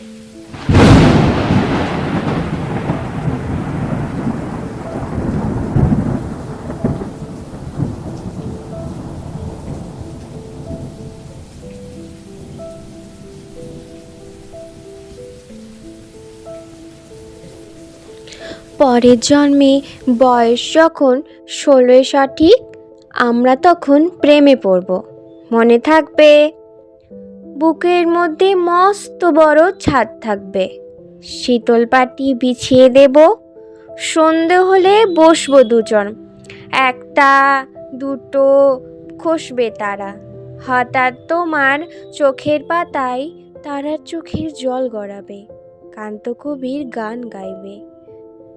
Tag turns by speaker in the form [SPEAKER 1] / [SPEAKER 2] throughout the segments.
[SPEAKER 1] পরের জন্মে বয়স যখন ষোলোয় সঠিক আমরা তখন প্রেমে পড়ব। মনে থাকবে বুকের মধ্যে মস্ত বড় ছাদ থাকবে। শীতল পাটি বিছিয়ে দেব। সন্ধে হলে বসবো দুজন। একটা, দুটো খসবে তারা। হঠাৎ তোমার চোখের পাতায় তারার চোখের জল গড়াবে। কান্তকবির গান গাইবে।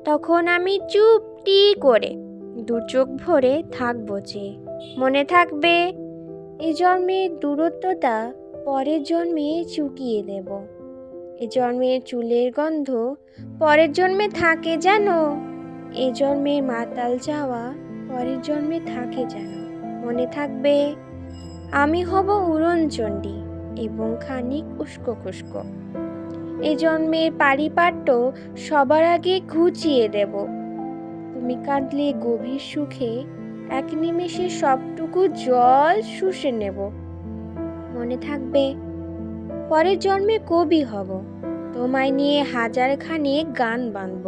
[SPEAKER 1] তখন আমি চুপটি করে দু চোখ ভরে থাকব যে, মনে থাকবে এ জন্মের দূরত্বটা পরের জন্মে চুকিয়ে দেব। এ জন্মের চুলের গন্ধ, পরের জন্মে থাকে যেন। এ জন্মের মাতাল যাওয়া, পরের জন্মে থাকে যেন। মনে থাকবে, আমি হব উড়নচণ্ডী এবং খানিক উস্কো খুস্কো। এ জন্মের পারিপাট্য সবার আগে ঘুচিয়ে দেব। তুমি কাঁদলে গভীর সুখে, এক নিমেষে সবটুকু জল শুষে নেব। মনে থাকবে। পরের জন্মে কবি হব। তোমায় নিয়ে হাজারখানে গান বাঁধব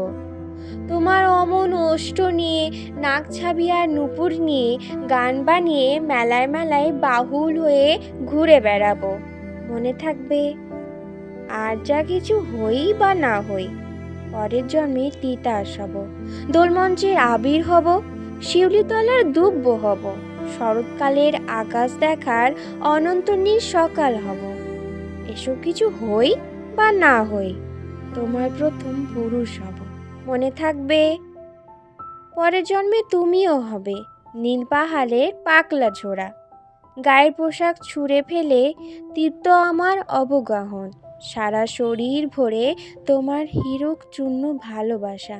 [SPEAKER 1] তোমার অমন ওষ্ঠ নিয়ে, নাক ছাবি আর নুপুর নিয়ে, গান বানিয়ে মেলায় মেলায় বাহুল হয়ে ঘুরে বেড়াবো। মনে থাকবে, আর যা কিছু হই বা না হই, পরের জন্মে তিতাস হব। দোলমঞ্চের আবির হব, শিউলিতলার দুব্য হব। শরৎকালের আকাশ দেখার অনন্ত নীল সকাল হব। এসব কিছু হই বা না হই, তোমার প্রথম পুরুষ হব। মনে থাকবে, পরের জন্মে তুমিও হবে, নীল পাহাড়ের পাকলা ঝোড়া। গায়ের পোশাক ছুঁড়ে ফেলে তীর্থ আমার অবগাহন। সারা শরীর ভরে তোমার হিরক চূর্ণ ভালোবাসা।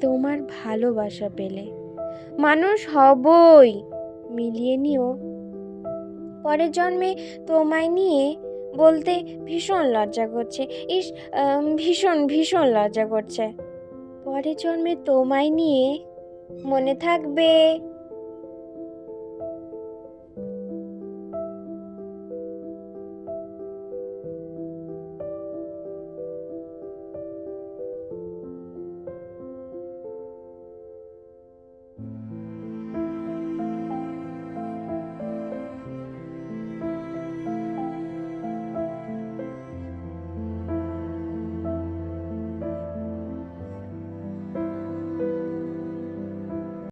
[SPEAKER 1] তোমার ভালোবাসা পেলে। মানুষ হবই, মিলিয়ে নিও। পরের জন্মে তোমায় নিয়ে বলতে ভীষণ লজ্জা করছে। ইস ভীষণ ভীষণ লজ্জা করছে। পরের জন্মে তোমায় নিয়ে মনে থাকবে।